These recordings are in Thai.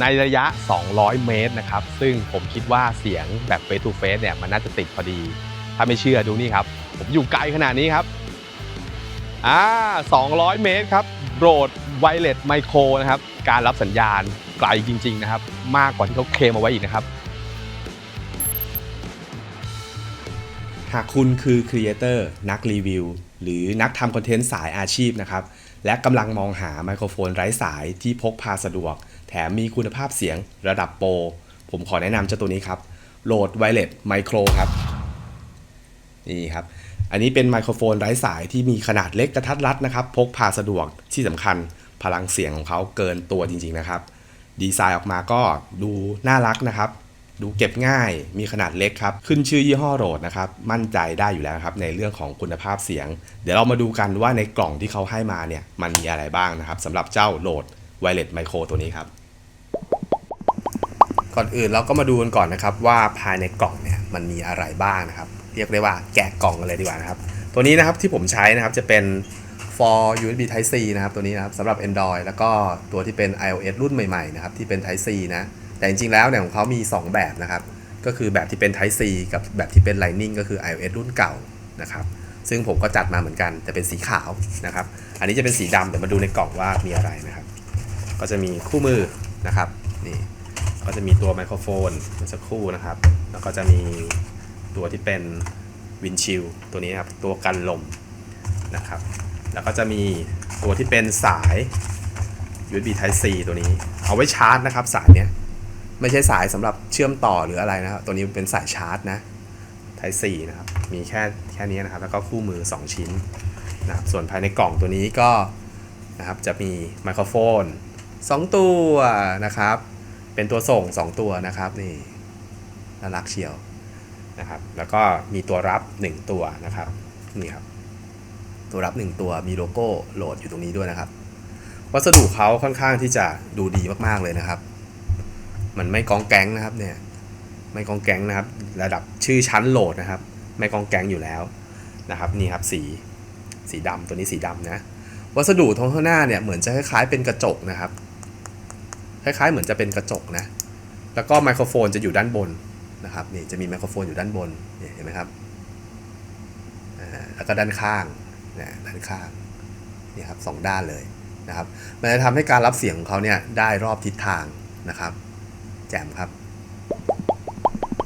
ในระยะ 200 เมตรนะครับ ซึ่งผมคิดว่าเสียงแบบ face to face เนี่ยมันน่าจะติดพอดี ถ้าไม่เชื่อดูนี่ครับ ผมอยู่ไกลขนาดนี้ครับอ่า200 เมตรครับโรดไวเลสไมโครนะครับ การรับสัญญาณไกลจริง ๆ นะครับ มากกว่าที่เขาเคลมเอาไว้อีกนะครับ หากคุณคือครีเอเตอร์นักรีวิว หรือนักทำคอนเทนต์สายอาชีพนะครับ และกำลังมองหาไมโครโฟนไร้สายที่พกพาสะดวก แถมมีคุณภาพเสียงระดับโปร ผมขอแนะนำเจ้าตัวนี้ครับโหลดไวเลสไมโครครับ นี่ครับ อันนี้เป็นไมโครโฟนไร้สายที่มีขนาดเล็กกระทัดรัดนะครับ พกพาสะดวกที่สำคัญพลังเสียงของเขาเกินตัวจริง ๆนะครับ ดีไซน์ออกมาก็ดูน่ารักนะครับ ดูเก็บง่ายมีขนาดเล็กครับ ขึ้นชื่อยี่ห้อโรดนะครับ มั่นใจได้อยู่แล้วครับในเรื่องของคุณภาพเสียง เดี๋ยวเรามาดูกันว่าในกล่องที่เขาให้มาเนี่ยมันมีอะไรบ้างนะครับสำหรับเจ้าโหลดไวเลสไมโครตัวนี้ครับ ก่อนอื่นเราก็มาดูกันก่อนนะครับ ว่าภายในกล่องเนี่ยมันมีอะไรบ้างนะครับ เรียกได้ว่าแกะกล่องกันเลยดีกว่านะครับ ตัวนี้นะครับที่ผมใช้นะครับจะเป็น for USB Type C นะครับตัวนี้นะครับสำหรับ Android แล้วก็ตัวที่เป็น iOS รุ่นใหม่ๆนะครับที่เป็น Type C นะแต่จริงๆแล้วเนี่ยของเขามี 2 แบบนะครับก็คือแบบที่เป็น Type C กับแบบที่เป็น Lightning ก็คือ iOS รุ่นเก่านะครับซึ่งผมก็จัดมาเหมือนกันแต่เป็นสีขาวนะครับ อันนี้จะเป็นสีดำเดี๋ยวมาดูในกล่องว่ามีอะไรนะครับ ก็จะมีคู่มือนะครับนี่ ก็จะมีตัวไมโครโฟนเมื่อสักครู่นะครับ แล้วก็จะมีตัวที่เป็นวินชิลตัวนี้ครับตัวกันลมนะครับ แล้วก็จะมีตัวที่เป็นสาย USB Type C ตัวนี้ เอาไว้ชาร์จนะครับ สายเนี้ยไม่ใช่สายสำหรับเชื่อมต่อหรืออะไรนะครับตัวนี้เป็นสายชาร์จนะ Type C นะครับ มีแค่แค่นี้นะครับ แล้วก็คู่มือ 2 ชิ้นนะครับ ส่วนภายในกล่องตัวนี้ก็นะครับจะมีไมโครโฟน 2 ตัวนะครับ เป็นตัวส่ง 2 ตัวนะครับนี่น่ารักเชียวนะครับแล้วก็มีตัวรับ 1 ตัวนะครับนี่ครับตัวรับ 1 ตัวมีโลโก้โหลดอยู่ตรงนี้ด้วยนะครับ วัสดุเขาค่อนข้างที่จะดูดีมากๆเลยนะครับ มันไม่กองแก๊งนะครับเนี่ยไม่กองแก๊งนะครับ ระดับชื่อชั้นโหลดนะครับ ไม่กองแก๊งอยู่แล้วนะครับนี่ครับสีสีดำตัวนี้สีดำนะ วัสดุตรงข้างหน้าเนี่ยเหมือนจะคล้ายๆเป็นกระจกนะครับ คล้ายๆ เหมือนจะเป็นกระจกนะ แล้วก็ไมโครโฟนจะอยู่ด้านบนนะครับนี่จะมีไมโครโฟนอยู่ด้านบนเห็นไหมครับแล้วก็ด้านข้างนะด้านข้างนี่ครับสองด้านเลยนะครับมันจะทำให้การรับเสียงของเขาเนี่ยได้รอบทิศทางนะครับ แจ่มครับ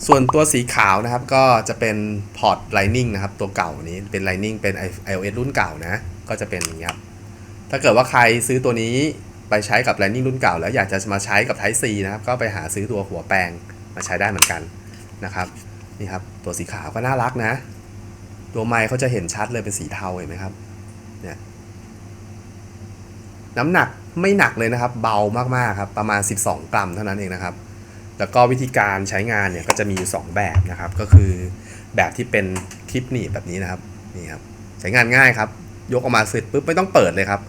ส่วนตัวสีขาวนะครับก็จะเป็นพอร์ต Lightning นะครับตัวเก่านี้เป็น Lightning เป็น iOS รุ่นเก่านะ ก็จะเป็นอย่างนี้ครับถ้าเกิดว่าใครซื้อตัวนี้ ไปใช้กับ Lightning รุ่นเก่า แล้วอยากจะมาใช้กับ Type C นะครับ ก็ไปหาซื้อตัวหัวแปลงมาใช้ได้เหมือนกันนะครับนี่ครับตัวสีขาวก็น่ารักนะ ตัวไมค์เขาจะเห็นชัดเลยเป็นสีเทาเห็นไหมครับเนี่ยน้ำหนักไม่หนักเลยนะครับ เบามากๆครับประมาณ 12 กรัมเท่านั้นเองนะครับ แล้วก็วิธีการใช้งานเนี่ยก็จะมีอยู่ 2 แบบนะครับ ก็คือแบบที่เป็นคลิปหนีบแบบนี้นะครับนี่ครับใช้งานง่ายครับ ยกออกมาเสร็จปุ๊บไม่ต้องเปิดเลยครับ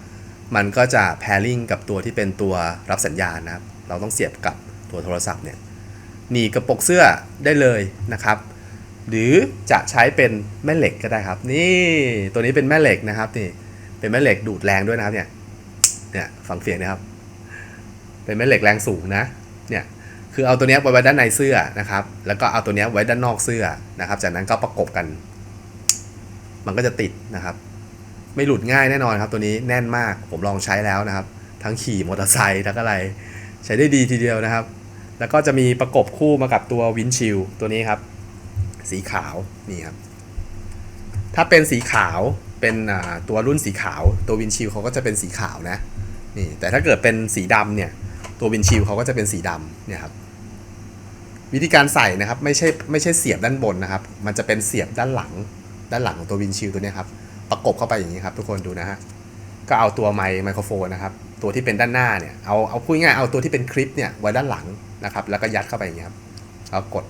มันก็จะ pairing กับตัวที่เป็นตัวรับสัญญาณนะครับ เราต้องเสียบกับตัวโทรศัพท์เนี่ยหนีกระปกเสื้อได้เลยนะครับ หรือจะใช้เป็นแม่เหล็กก็ได้ครับ นี่ตัวนี้เป็นแม่เหล็กนะครับนี่เป็นแม่เหล็กดูดแรงด้วยนะครับเนี่ยเนี่ยฟังเสียงนะครับ เป็นแม่เหล็กแรงสูงนะเนี่ยคือเอาตัวนี้ไว้ด้านในเสื้อนะครับ แล้วก็เอาตัวนี้ไว้ด้านนอกเสื้อนะครับ จากนั้นก็ประกบกัน มันก็จะติดนะครับ ไม่หลุดง่ายแน่นอนครับ ตัวนี้แน่นมากผมลองใช้แล้วนะครับ ทั้งขี่มอเตอร์ไซค์ทั้งอะไร ใช้ได้ดีทีเดียวนะครับ แล้วก็จะมีประกบคู่มากับตัววินชิลตัวนี้ครับ สีขาวนี่ครับถ้าเป็นสีขาวเป็นตัวรุ่นสีขาว ตัววินชิลเขาก็จะเป็นสีขาวนะนี่แต่ถ้าเกิดเป็นสีดำเนี่ยตัววินชิลเขาก็จะเป็นสีดำเนี่ยครับวิธีการใส่นะครับไม่ใช่ไม่ใช่เสียบด้านบนนะครับ มันจะเป็นเสียบด้านหลังด้านหลังของตัววินชิลตัวนี้ครับ ประกบเข้าไปอย่างนี้ครับ ทุกคนดูนะฮะก็เอาตัวไมค์ไมโครโฟนนะครับ ตัวที่เป็นด้านหน้าเนี่ยเอาเอาพูดง่ายเอาตัวที่เป็นคลิปเนี่ยไว้ด้านหลังนะครับ แล้วก็ยัดเข้าไปอย่างนี้ครับแล้วกด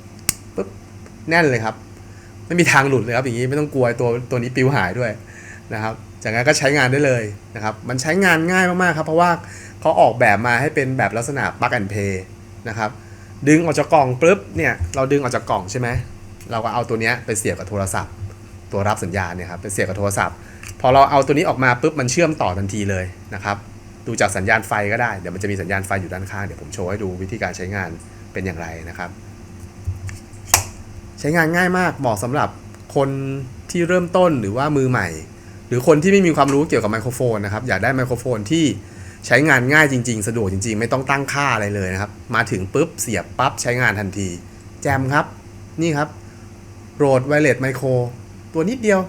ปุ๊บแน่นเลยครับ ไม่มีทางหลุดเลยครับอย่างนี้ไม่ต้องกลัวตัวตัวนี้ปิวหายด้วยนะครับ จากนั้นก็ใช้งานได้เลยนะครับ มันใช้งานง่ายมากๆครับ เพราะว่าเขาออกแบบมาให้เป็นแบบลักษณะ plug and play นะครับ ดึงออกจากกล่องปุ๊บเนี่ยเราดึงออกจากกล่องใช่ไหมเราก็เอาตัวนี้ไปเสียบกับโทรศัพท์ ตัวรับสัญญาณเนี่ยครับไปเสียบกับโทรศัพท์ พอเราเอาตัวนี้ออกมาปุ๊บมันเชื่อมต่อทันทีเลยนะครับดูจากสัญญาณไฟก็ได้เดี๋ยวมันจะมีสัญญาณไฟอยู่ด้านข้างเดี๋ยวผมโชว์ให้ดูวิธีการใช้งานเป็นอย่างไรนะครับ ใช้งานง่ายมากเหมาะสำหรับคนที่เริ่มต้นหรือว่ามือใหม่ หรือคนที่ไม่มีความรู้เกี่ยวกับไมโครโฟนนะครับอยากได้ไมโครโฟนที่ใช้งานง่ายจริง ๆ สะดวกจริง ๆ ไม่ต้องตั้งค่าอะไรเลยนะครับ มาถึงปุ๊บเสียบปั๊บใช้งานทันที แจมครับนี่ครับโรดไวเลสไมโคร ตัวนิดเดียว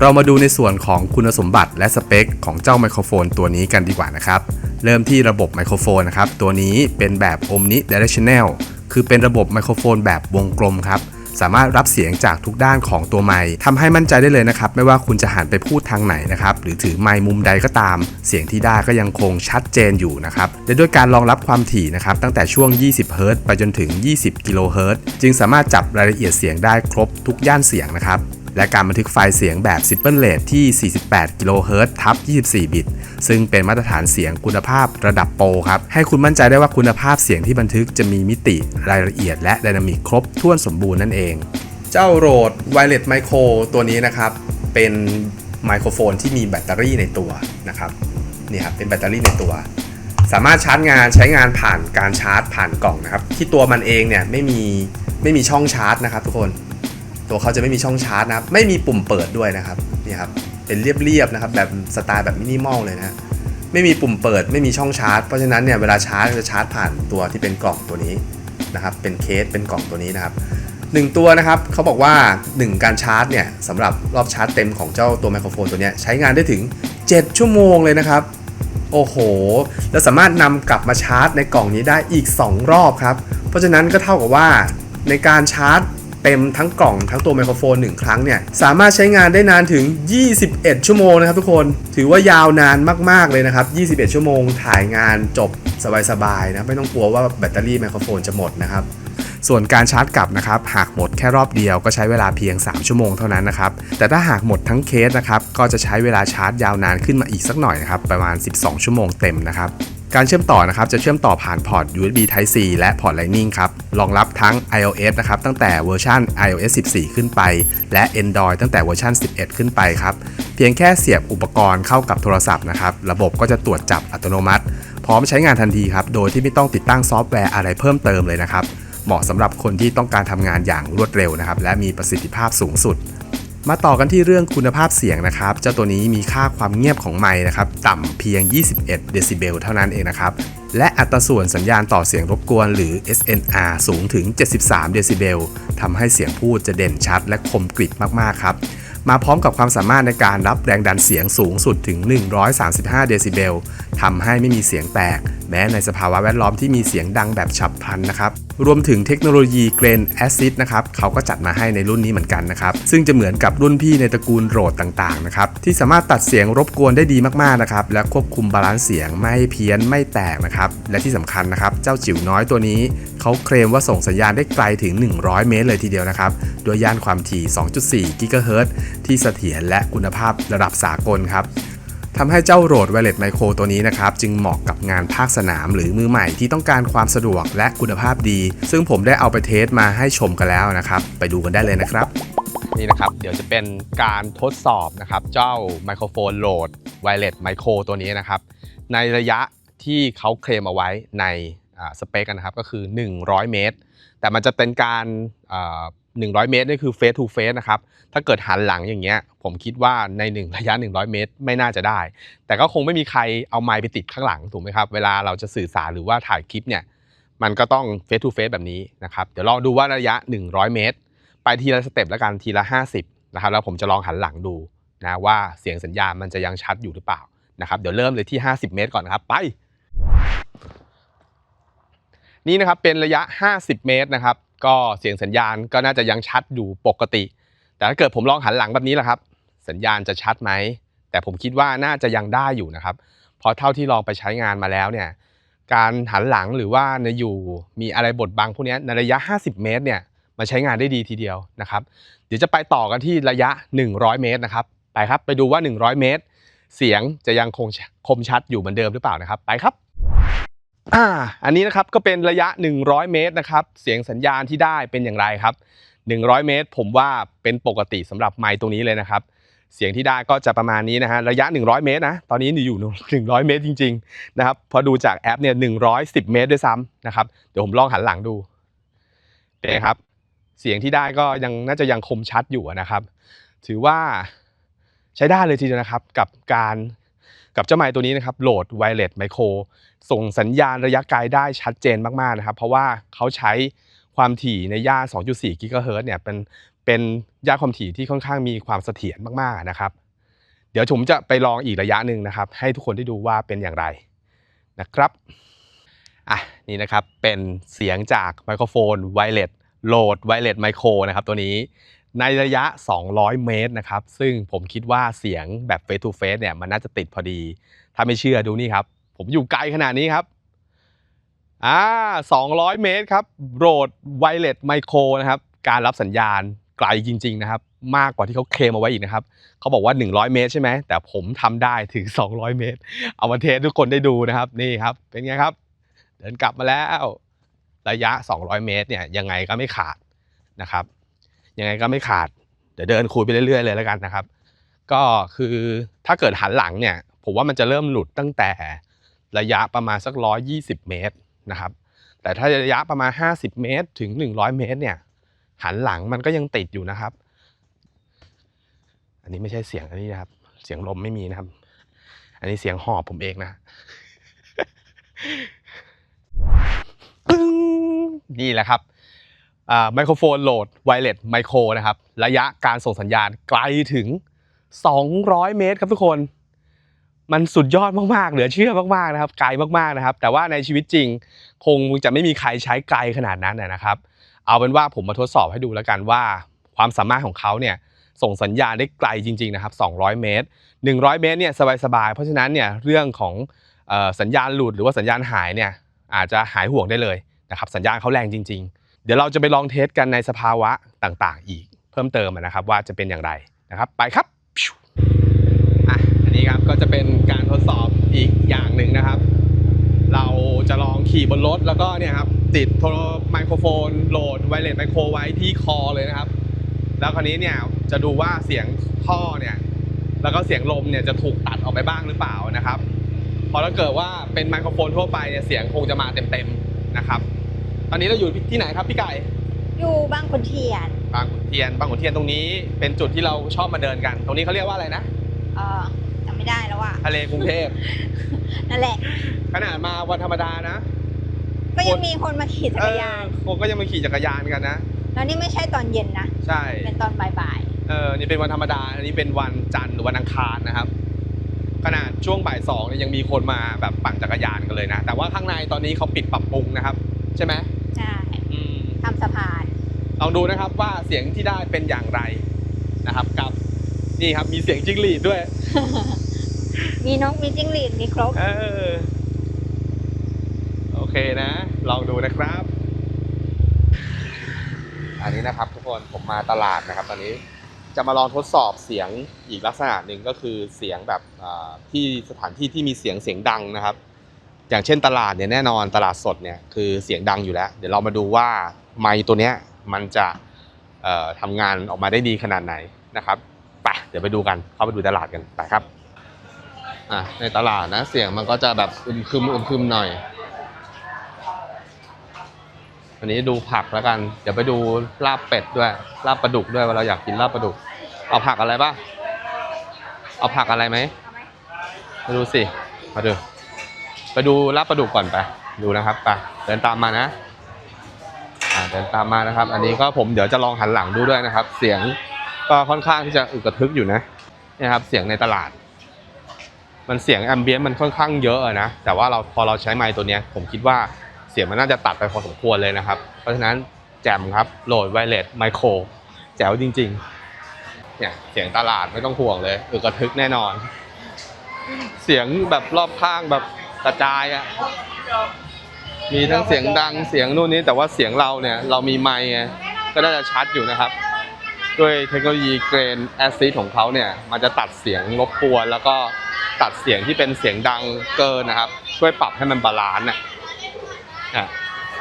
เรามาดูในส่วนของคุณสมบัติและสเปค ของเจ้าไมโครโฟนตัวนี้กันดีกว่านะครับ เริ่มที่ระบบไมโครโฟนนะครับ ตัวนี้เป็นแบบ Omni Directional คือเป็นระบบไมโครโฟนแบบวงกลมครับ สามารถรับเสียงจากทุกด้านของตัวไม้ทำให้มั่นใจได้เลยนะครับ ไม่ว่าคุณจะหันไปพูดทางไหนนะครับ หรือถือไม้มุมใดก็ตาม เสียงที่ได้ก็ยังคงชัดเจนอยู่นะครับและด้วยการรองรับความถี่นะครับตั้งแต่ช่วง 20เฮิรตซ์ไปจนถึง 20กิโลเฮิรตซ์จึงสามารถจับรายละเอียดเสียงได้ครบทุกย่านเสียงนะครับ และการบันทึกไฟล์เสียงแบบ Simple Rate ที่ 48 กิโลเฮิรตซ์ทับ 24 บิต ซึ่งเป็นมาตรฐานเสียงคุณภาพระดับโปรครับ ให้คุณมั่นใจได้ว่าคุณภาพเสียงที่บันทึกจะมีมิติรายละเอียดและไดนามิกครบถ้วนสมบูรณ์นั่นเอง เจ้าโรด Wireless Micro ตัวนี้นะครับ เป็นไมโครโฟนที่มีแบตเตอรี่ในตัวนะครับนี่ครับเป็นแบตเตอรี่ในตัว สามารถชาร์จงานใช้งานผ่านการชาร์จผ่านกล่องนะครับ ที่ตัวมันเองเนี่ยไม่มีไม่มีช่องชาร์จนะครับทุกคน ตัวเขาจะไม่มีช่องชาร์จนะครับ ไม่มีปุ่มเปิดด้วยนะครับนี่ครับเป็นเรียบๆนะครับ แบบสไตล์แบบมินิมอลเลยนะไม่มีปุ่มเปิดไม่มีช่องชาร์จ เพราะฉะนั้นเนี่ยเวลาชาร์จจะชาร์จผ่านตัวที่เป็นกล่องตัวนี้นะครับ เป็นเคสเป็นกล่องตัวนี้นะครับหนึ่งตัวนะครับเขาบอกว่า 1 การชาร์จเนี่ยสำหรับรอบชาร์จเต็มของเจ้าตัวไมโครโฟนตัวนี้ใช้งานได้ถึง 7 ชั่วโมงเลยนะครับ โอ้โห แล้วสามารถนำกลับมาชาร์จในกล่องนี้ได้อีก 2 รอบครับ เพราะฉะนั้นก็เท่ากับว่าในการชาร์จ เต็มทั้งกล่องทั้งตัวไมโครโฟน 1 ครั้งเนี่ยสามารถใช้งานได้นานถึง 21 ชั่วโมงนะครับทุกคนถือว่ายาวนานมากๆเลยนะครับ 21 ชั่วโมงถ่ายงานจบสบายๆนะไม่ต้องกลัวว่าแบตเตอรี่ไมโครโฟนจะหมดนะครับส่วนการชาร์จกลับนะครับหากหมดแค่รอบเดียวก็ใช้เวลาเพียง 3 ชั่วโมงเท่านั้นนะครับแต่ถ้าหากหมดทั้งเคสนะครับก็จะใช้เวลาชาร์จยาวนานขึ้นมาอีกสักหน่อยนะครับประมาณ 12 ชั่วโมงเต็มนะครับ การเชื่อมต่อนะครับจะเชื่อมต่อผ่านพอร์ต USB Type C และพอร์ต Lightning ครับ รองรับทั้ง iOS นะครับตั้งแต่เวอร์ชัน iOS 14 ขึ้นไป และ Android ตั้งแต่เวอร์ชัน11 ขึ้นไปครับ เพียงแค่เสียบอุปกรณ์เข้ากับโทรศัพท์นะครับ ระบบก็จะตรวจจับอัตโนมัติ พร้อมใช้งานทันทีครับ โดยที่ไม่ต้องติดตั้งซอฟต์แวร์อะไรเพิ่มเติมเลยนะครับ เหมาะสำหรับคนที่ต้องการทำงานอย่างรวดเร็วนะครับ และมีประสิทธิภาพสูงสุด มาต่อกันที่เรื่องคุณภาพเสียงนะครับ เจ้าตัวนี้มีค่าความเงียบของไมค์นะครับต่ำเพียง 21 เดซิเบลเท่านั้นเองนะครับ และอัตราส่วนสัญญาณต่อเสียงรบกวนหรือ SNR สูงถึง 73 เดซิเบลทำให้เสียงพูดจะเด่นชัดและคมกริบมากๆครับ มาพร้อมกับความสามารถในการรับแรงดันเสียงสูงสุดถึง 135 เดซิเบลทำให้ไม่มีเสียงแตก แม้ในสภาวะแวดล้อมที่มีเสียงดังแบบฉับพลันนะครับ รวมถึงเทคโนโลยีเกรนแอซิดนะครับเขาก็จัดมาให้ในรุ่นนี้เหมือนกันนะครับ ซึ่งจะเหมือนกับรุ่นพี่ในตระกูลโรดต่างๆนะครับที่สามารถตัดเสียงรบกวนได้ดีมากๆนะครับและควบคุมบาลานซ์เสียงไม่ให้เพี้ยนไม่แตกนะครับและที่สำคัญนะครับเจ้าจิ๋วน้อยตัวนี้เขาเคลมว่าส่งสัญญาณได้ไกลถึง 100 เมตรเลยทีเดียวนะครับโดยย่านความถี่ 2.4 กิกะเฮิรตซ์ที่เสถียรและคุณภาพระดับสากลครับทำให้เจ้าโรดไวเลสไมโครตัวนี้นะครับ จึงเหมาะกับงานภาคสนามหรือมือใหม่ที่ต้องการความสะดวกและคุณภาพดี ซึ่งผมได้เอาไปเทสมาให้ชมกันแล้วนะครับ ไปดูกันได้เลยนะครับนี่นะครับ เดี๋ยวจะเป็นการทดสอบนะครับ เจ้าไมโครโฟนโหลดไวเลสไมโครตัวนี้นะครับ ในระยะที่เขาเคลมเอาไว้ในสเปคนะครับ ก็คือ 100 เมตร แต่มันจะเป็นการ 100 เมตรนี่คือเฟสทูเฟสนะครับ ถ้าเกิดหันหลังอย่างเงี้ย ผมคิดว่าใน1ระยะ 100 เมตร ไม่น่าจะได้ แต่ก็คงไม่มีใครเอาไมค์ไปติดข้างหลังถูกไหมครับ เวลาเราจะสื่อสารหรือว่าถ่ายคลิปเนี่ย มันก็ต้องเฟสทูเฟสแบบนี้นะครับ เดี๋ยวลองดูว่าระยะ 100 เมตร ไปทีละสเต็ปแล้วกันทีละ 50 นะครับ แล้วผมจะลองหันหลังดูนะว่าเสียงสัญญาณมันจะยังชัดอยู่หรือเปล่านะครับ เดี๋ยวเริ่มเลยที่ 50 เมตรก่อนนะครับ ไปนี่นะครับเป็นระยะ 50 เมตรนะครับ ก็เสียงสัญญาณก็น่าจะยังชัดอยู่ปกติ แต่ถ้าเกิดผมลองหันหลังแบบนี้แหละครับ สัญญาณจะชัดไหม แต่ผมคิดว่าน่าจะยังได้อยู่นะครับ เพราะเท่าที่ลองไปใช้งานมาแล้วเนี่ย การหันหลังหรือว่าในอยู่มีอะไรบดบังพวกนี้ในระยะ 50 เมตรเนี่ยมาใช้งานได้ดีทีเดียวนะครับ เดี๋ยวจะไปต่อกันที่ระยะ 100 เมตรนะครับ ไปครับ ไปดูว่า 100 เมตร เสียงจะยังคงคมชัดอยู่เหมือนเดิมหรือเปล่านะครับ ไปครับ อ่าอันนี้นะครับก็เป็นระยะ 100 เมตรนะครับ เสียงสัญญาณที่ได้เป็นอย่างไรครับ 100 เมตร ผมว่าเป็นปกติสำหรับไมค์ตรงนี้เลยนะครับ เสียงที่ได้ก็จะประมาณนี้นะฮะระยะ 100 เมตรนะตอนนี้อยู่ 100 เมตรจริงๆนะครับพอดูจากแอปเนี่ย110 เมตรด้วยซ้ำนะครับเดี๋ยวผมลองหันหลังดูเป็นครับ เสียงที่ได้ก็ยังน่าจะยังคมชัดอยู่นะครับ ถือว่าใช้ได้เลยทีเดียวนะครับกับการ กับเจ้าไมค์ตัวนี้นะครับโหลดไวเลสไมโครส่งสัญญาณระยะไกลได้ชัดเจนมากๆนะครับเพราะว่าเขาใช้ความถี่ในย่า 2.4 กิกะเฮิร์ตเนี่ยเป็นเป็นย่าความถี่ที่ค่อนข้างมีความเสถียรมากๆนะครับ เดี๋ยวผมจะไปลองอีกระยะหนึ่งนะครับ ให้ทุกคนได้ดูว่าเป็นอย่างไรนะครับอะนี่นะครับเป็นเสียงจากไมโครโฟนไวเลสโหลดไวเลสไมโครนะครับตัวนี้ ในระยะ 200 เมตรนะครับ ซึ่งผมคิดว่าเสียงแบบ Face to Face เนี่ยมันน่าจะติดพอดี ถ้าไม่เชื่อดูนี่ครับ ผมอยู่ไกลขนาดนี้ครับอ่า200 เมตรครับโรดไวเลสไมโครนะครับ การรับสัญญาณไกลจริง ๆ นะครับ มากกว่าที่เขาเคลมเอาไว้อีกนะครับ เขาบอกว่า 100 เมตรใช่ไหม แต่ผมทำได้ถึง 200 เมตร เอามาเทสทุกคนได้ดูนะครับ นี่ครับ เป็นไงครับ เดินกลับมาแล้ว ระยะ 200 เมตรเนี่ย ยังไงก็ไม่ขาดนะครับ ยังไงก็ไม่ขาด เดี๋ยวเดินคุยไปเรื่อยๆเลยแล้วกันนะครับ ก็คือถ้าเกิดหันหลังเนี่ยผมว่ามันจะเริ่มหลุดตั้งแต่ระยะประมาณสัก120เมตรนะครับ แต่ถ้าระยะประมาณ50เมตร ถึง100เมตร เนี่ย หันหลังมันก็ยังติดอยู่นะครับ อันนี้ไม่ใช่เสียงอันนี้นะครับ เสียงลมไม่มีนะครับ อันนี้เสียงหอบผมเองนะปึ้งนี่แหละครับ ไมโครโฟนโหลดไวเลสไมโครนะครับ ระยะการส่งสัญญาณไกลถึง 200 เมตรครับทุกคน มันสุดยอดมากๆ เหลือเชื่อมากๆนะครับ ไกลมากๆนะครับ แต่ว่าในชีวิตจริงคงจะไม่มีใครใช้ไกลขนาดนั้นนะนะครับ เอาเป็นว่าผมมาทดสอบให้ดูแล้วกันว่า ความสามารถของเขาเนี่ยส่งสัญญาณได้ไกลจริงๆนะครับ 200 เมตร 100 เมตรเนี่ยสบายๆ เพราะฉะนั้นเนี่ยเรื่องของออสัญญาณหลุดหรือว่าสัญญาณหายเนี่ยอาจจะหายห่วงได้เลยนะครับ สัญญาณเขาแรงจริง ๆ เดี๋ยวเราจะไปลองเทสกันในสภาวะต่างๆ อีกเพิ่มเติมนะครับว่าจะเป็นอย่างไรนะครับ ไปครับอะอันนี้ครับก็จะเป็นการทดสอบอีกอย่างหนึ่งนะครับ เราจะลองขี่บนรถแล้วก็เนี่ยครับติดโทรไมโครโฟนโหลดไวเลสไมโครไว้ที่คอเลยนะครับ แล้วคราวนี้เนี่ยจะดูว่าเสียงท่อเนี่ยแล้วก็เสียงลมเนี่ยจะถูกตัดออกไปบ้างหรือเปล่านะครับเพราะถ้าเกิดว่าเป็นไมโครโฟนทั่วไปเนี่ยเสียงคงจะมาเต็มๆนะครับ ตอนนี้เราอยู่ที่ไหนครับพี่ไก่ อยู่บางขุนเทียน บางขุนเทียน บางขุนเทียนตรงนี้เป็นจุดที่เราชอบมาเดินกัน ตรงนี้เขาเรียกว่าอะไรนะเออจำไม่ได้แล้วว่าทะเลกรุงเทพ นั่นแหละ ขนาดมาวันธรรมดานะ ก็ยังมีคนมาขี่จักรยานเออคนก็ยังมาขี่จักรยานกันนะ แล้วนี่ไม่ใช่ตอนเย็นนะ ใช่ เป็นตอนบ่ายเออ นี่เป็นวันธรรมดา อันนี้เป็นวันจันทร์หรือวันอังคารนะครับขนาดช่วงบ่ายสองเนี่ยยังมีคนมาแบบปั่นจักรยานกันเลยนะ แต่ว่าข้างในตอนนี้เขาปิดปรับปรุงนะครับ ใช่ไหมๆใช่อืมทำสะพาน ลองดูนะครับว่าเสียงที่ได้เป็นอย่างไรนะครับกับนี่ครับมีเสียงจิ้งหรีดด้วย มีนกมีจิ้งหรีดมีครบ เออโอเคนะ ลองดูนะครับ อันนี้นะครับทุกคนผมมาตลาดนะครับ ตอนนี้จะมาลองทดสอบเสียงอีกลักษณะหนึ่งก็คือเสียงแบบอ่าที่สถานที่ที่มีเสียงเสียงดังนะครับ อย่างเช่นตลาดเนี่ยแน่นอนตลาดสดเนี่ยคือเสียงดังอยู่แล้ว เดี๋ยวเรามาดูว่าไมค์ตัวเนี้ยมันจะเอ่อทำงานออกมาได้ดีขนาดไหนนะครับไปเดี๋ยวไปดูกันเข้าไปดูตลาดกันไปครับอะในตลาดนะเสียงมันก็จะแบบอึมครึมอึมครึมหน่อย อันนี้ดูผักแล้วกัน เดี๋ยวไปดูลาบเป็ดด้วยลาบปลาดุกด้วยว่าเราอยากกินลาบปลาดุก เอาผักอะไรบ้างเอาผักอะไรไหมมาดูสิมาดู ไปดูลาบปลาดุกก่อนไป ดูนะครับไปเดินตามมานะเดินตามมานะครับ อันนี้ก็ผมเดี๋ยวจะลองหันหลังดูด้วยนะครับ เสียงก็ค่อนข้างที่จะอึกระทึกอยู่นะนี่ครับ เสียงในตลาด มันเสียงแอมเบียนมันค่อนข้างเยอะนะแต่ว่าเราพอเราใช้ไมค์ตัวนี้ผมคิดว่าเสียงมันน่าจะตัดไปพอสมควรเลยนะครับ เพราะฉะนั้นแจมครับโหลดไวเลสไมโครแจ๋วจริง ๆ เนี่ยเสียงตลาดไม่ต้องห่วงเลยอึกระทึกแน่นอน เสียงแบบรอบข้างแบบ กระจายอะมีทั้งเสียงดังเสียงนู่นนี่แต่ว่าเสียงเราเนี่ยเรามีไมค์ก็น่าจะชัดอยู่นะครับ ด้วยเทคโนโลยีเกรนแอซิของเขาเนี่ยมันจะตัดเสียงรบกวนแล้วก็ตัดเสียงที่เป็นเสียงดังเกินนะครับ ช่วยปรับให้มันบาลานซ์นะอะ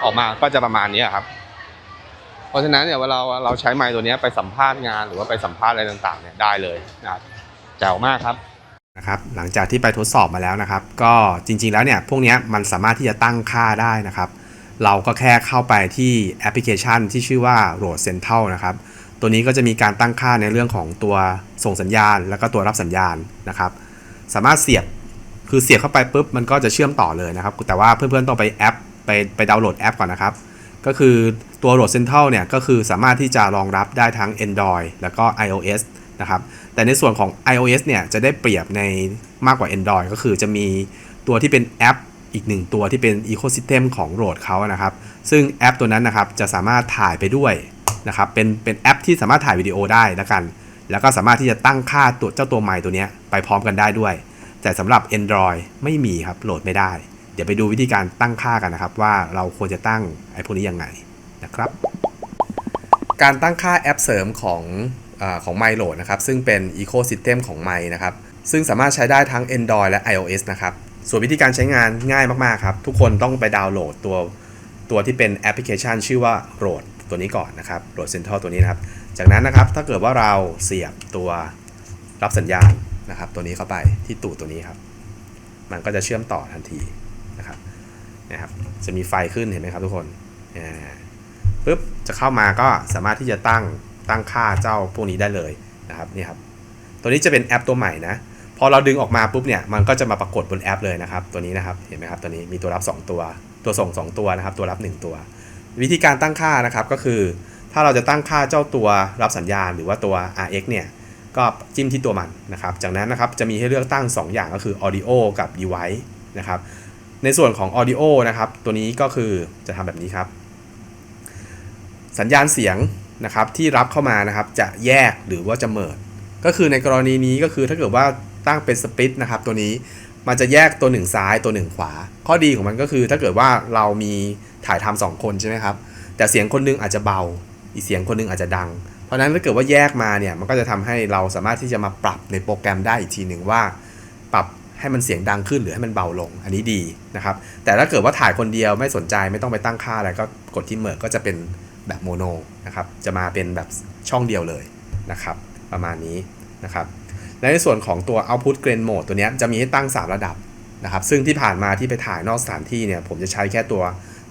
ออกมาก็จะประมาณนี้ครับ เพราะฉะนั้นเนี่ยเวลาเราใช้ไมค์ตัวนี้ไปสัมภาษณ์งานหรือว่าไปสัมภาษณ์อะไรต่างๆเนี่ยได้เลยนะครับแจ๋วมากครับ นะครับหลังจากที่ไปทดสอบมาแล้วนะครับ ก็จริงๆแล้วเนี่ยพวกนี้มันสามารถที่จะตั้งค่าได้นะครับ เราก็แค่เข้าไปที่แอปพลิเคชันที่ชื่อว่า Road Central นะครับ ตัวนี้ก็จะมีการตั้งค่าในเรื่องของตัวส่งสัญญาณ แล้วก็ตัวรับสัญญาณนะครับ สามารถเสียบคือเสียบเข้าไปปุ๊บมันก็จะเชื่อมต่อเลยนะครับ แต่ว่าเพื่อนๆต้องไปแอปไปไปดาวน์โหลดแอปก่อนนะครับ ก็คือตัว Road Central เนี่ยก็คือสามารถที่จะรองรับได้ทั้ง Android แล้วก็ iOS นะครับ แต่ในส่วนของ iOS เนี่ยจะได้เปรียบในมากกว่า Android ก็คือจะมีตัวที่เป็นแอปอีกหนึ่งตัวที่เป็น Ecosystem ของ Road เขานะครับ ซึ่งแอปตัวนั้นนะครับจะสามารถถ่ายไปด้วยนะครับเป็นเป็นแอปที่สามารถถ่ายวิดีโอได้แล้วกัน แล้วก็สามารถที่จะตั้งค่าตัวเจ้าตัวใหม่ตัวนี้ไปพร้อมกันได้ด้วย แต่สำหรับ Android ไม่มีครับโหลดไม่ได้ เดี๋ยวไปดูวิธีการตั้งค่ากันนะครับ ว่าเราควรจะตั้งไอ้พวกนี้ยังไงนะครับ การตั้งค่าแอปเสริมของ ของ m y l o นะครับ ซึ่งเป็น Ecosystem ของ m y นะครับ ซึ่งสามารถใช้ได้ทั้ง Android และ iOS นะครับ ส่วนวิธีการใช้งานง่ายมาก ๆ ครับ ทุกคนต้องไปดาวน์โหลดตัวตัวที่เป็นแอปพลิเคชัน ชื่อว่า Road ตัวนี้ก่อนนะครับ Road Central ตัวนี้นะครับ จากนั้นนะครับ ถ้าเกิดว่าเราเสียบตัวรับสัญญาณนะครับ ตัวนี้เข้าไปที่ตูดตัวนี้ครับ มันก็จะเชื่อมต่อทันทีนะครับ นะครับ จะมีไฟขึ้นเห็นไหมครับทุกคนปุ๊บ จะเข้ามาก็สามารถที่จะตั้ง ตั้งค่าเจ้าพวกนี้ได้เลยนะครับนี่ครับ ตัวนี้จะเป็นแอปตัวใหม่นะพอเราดึงออกมาปุ๊บเนี่ยมันก็จะมาปรากฏบนแอปเลยนะครับ ตัวนี้นะครับเห็นไหมครับตัวนี้มีตัวรับ 2 ตัว ตัวส่ง 2 ตัวนะครับ ตัวรับ 1 ตัว วิธีการตั้งค่านะครับก็คือ ถ้าเราจะตั้งค่าเจ้าตัวรับสัญญาณหรือว่าตัว RX เนี่ยก็จิ้มที่ตัวมันนะครับ จากนั้นนะครับจะมีให้เลือกตั้ง 2 อย่างก็คือ Audio กับ Device นะครับ ในส่วนของ Audio นะครับ ตัวนี้ก็คือจะทำแบบนี้ครับ สัญญาณเสียง นะครับที่รับเข้ามานะครับจะแยกหรือว่าจะเมิดก็คือในกรณีนี้ก็คือถ้าเกิดว่าตั้งเป็นสปิตนะครับตัวนี้มันจะแยกตัวหนึ่งซ้ายตัวหนึ่งขวา ข้อดีของมันก็คือถ้าเกิดว่าเรามีถ่ายทำสองคนใช่ไหมครับแต่เสียงคนหนึงอาจจะเบา อีกเสียงคนหนึงอาจจะดัง เพราะนั้นถ้าเกิดว่าแยกมาเนี่ยมันก็จะทำให้เราสามารถที่จะมาปรับในโปรแกรมได้อีกทีหนึ่งว่า ปรับให้มันเสียงดังขึ้นหรือให้มันเบาลง อันนี้ดีนะครับแต่ถ้าเกิดว่าถ่ายคนเดียวไม่สนใจไม่ต้องไปตั้งค่าอะไรก็กดที่เมิร์ก็จะเป็น แบบโมโนนะครับจะมาเป็นแบบช่องเดียวเลยนะครับประมาณนี้นะครับและในส่วนของตัว Output Grain Mode ตัวนี้จะมีให้ตั้ง 3 ระดับนะครับซึ่งที่ผ่านมาที่ไปถ่ายนอกสถานที่เนี่ยผมจะใช้แค่ตัว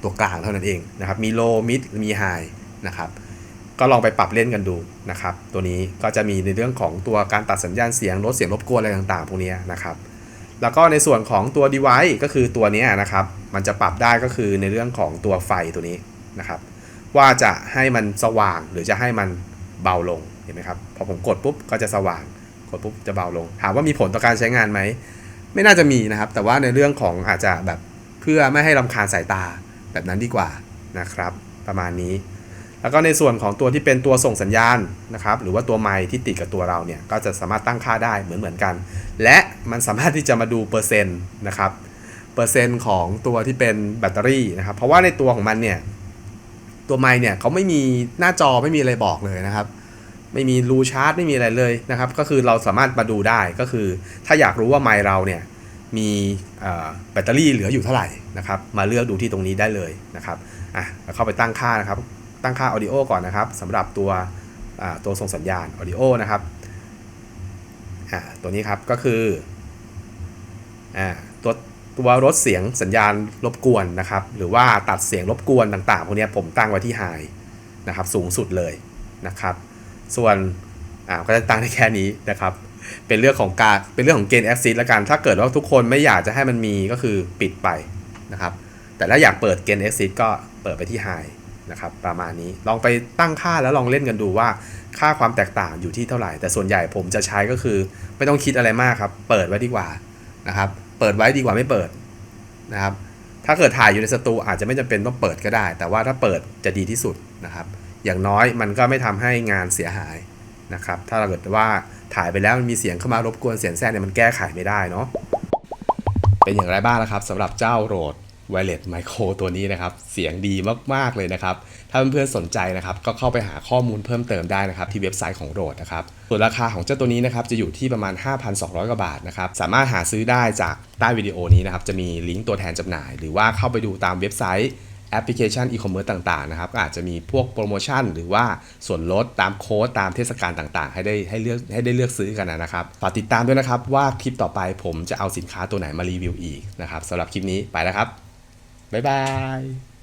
ตัวกลางเท่านั้นเองนะครับมี Low Mid มี High นะครับก็ลองไปปรับเล่นกันดูนะครับตัวนี้ก็จะมีในเรื่องของตัวการตัดสัญญาณเสียงลดเสียงรบกวนอะไรต่างๆพวกนี้นะครับแล้วก็ในส่วนของตัว device ก็คือตัวนี้นะครับมันจะปรับได้ก็คือในเรื่องของตัวไฟตัวนี้นะครับ ว่าจะให้มันสว่างหรือจะให้มันเบาลงเห็นไหมครับพอผมกดปุ๊บก็จะสว่างกดปุ๊บจะเบาลง ถามว่ามีผลต่อการใช้งานไหมไม่น่าจะมีนะครับ แต่ว่าในเรื่องของอาจจะแบบเพื่อไม่ให้รำคาญสายตาแบบนั้นดีกว่านะครับ ประมาณนี้ แล้วก็ในส่วนของตัวที่เป็นตัวส่งสัญญาณนะครับ หรือว่าตัวไมค์ที่ติดกับตัวเราเนี่ยก็จะสามารถตั้งค่าได้เหมือนเหมือนกัน และมันสามารถที่จะมาดูเปอร์เซ็นต์นะครับเปอร์เซ็นต์ของตัวที่เป็นแบตเตอรี่นะครับ เพราะว่าในตัวของมันเนี่ย ตัวไมค์เนี่ยเขาไม่มีหน้าจอไม่มีอะไรบอกเลยนะครับ ไม่มีรูชาร์จไม่มีอะไรเลยนะครับ ก็คือเราสามารถมาดูได้ก็คือ ถ้าอยากรู้ว่าไมค์เราเนี่ยมีแบตเตอรี่เหลืออยู่เท่าไหร่นะครับ มาเลือกดูที่ตรงนี้ได้เลยนะครับอะเข้าไปตั้งค่านะครับ ตั้งค่า audio ก่อนนะครับสำหรับตัวตัวส่งสัญญาณ audio นะครับอ่าตัวนี้ครับก็คืออ่าตัว ตัวลดเสียงสัญญาณรบกวนนะครับ หรือว่าตัดเสียงรบกวนต่างๆพวกนี้ผมตั้งไว้ที่ high นะครับสูงสุดเลยนะครับ ส่วนอ่าก็จะตั้งได้แค่นี้นะครับ เป็นเรื่องของการเป็นเรื่องของเกณฑ์ exit แล้วกัน ถ้าเกิดว่าทุกคนไม่อยากจะให้มันมีก็คือปิดไปนะครับ แต่ถ้าอยากเปิดเกณฑ์ exit ก็เปิดไปที่ high นะครับประมาณนี้ลองไปตั้งค่าแล้วลองเล่นกันดูว่าค่าความแตกต่างอยู่ที่เท่าไหร่ แต่ส่วนใหญ่ผมจะใช้ก็คือ ไม่ต้องคิดอะไรมากครับ เปิดไว้ดีกว่านะครับ เปิดไว้ดีกว่าไม่เปิดนะครับ ถ้าเกิดถ่ายอยู่ในสตูอาจจะไม่จำเป็นต้องเปิดก็ได้ แต่ว่าถ้าเปิดจะดีที่สุดนะครับ อย่างน้อยมันก็ไม่ทำให้งานเสียหายนะครับ ถ้าเราเกิดว่าถ่ายไปแล้วมันมีเสียงเข้ามารบกวนเสียงแทรกเนี่ยมันแก้ไขไม่ได้เนาะ เป็นอย่างไรบ้างนะครับสำหรับเจ้าโรด Wireless Micro ตัวนี้นะครับ เสียงดีมาก ๆ เลยนะครับ ถ้าเพื่อนๆสนใจนะครับ ก็เข้าไปหาข้อมูลเพิ่มเติมได้นะครับ ที่เว็บไซต์ของโรดนะครับ ส่วนราคาของเจ้าตัวนี้นะครับ จะอยู่ที่ประมาณ 5,200 กว่าบาทนะครับ สามารถหาซื้อได้จากใต้วิดีโอนี้นะครับ จะมีลิงก์ตัวแทนจำหน่าย หรือว่าเข้าไปดูตามเว็บไซต์แอปพลิเคชันอีคอมเมิร์ซต่างๆนะครับก็อาจจะมีพวกโปรโมชั่น หรือว่าส่วนลดตามโค้ดตามเทศกาลต่างๆ ให้ได้ให้เลือกให้ได้เลือกซื้อกันนะครับฝากติดตามด้วยนะครับว่าคลิปต่อไปผมจะเอาสินค้าตัวไหนมารีวิวอีกนะครับสำหรับคลิปนี้ไปแล้วครับ บ๊ายบาย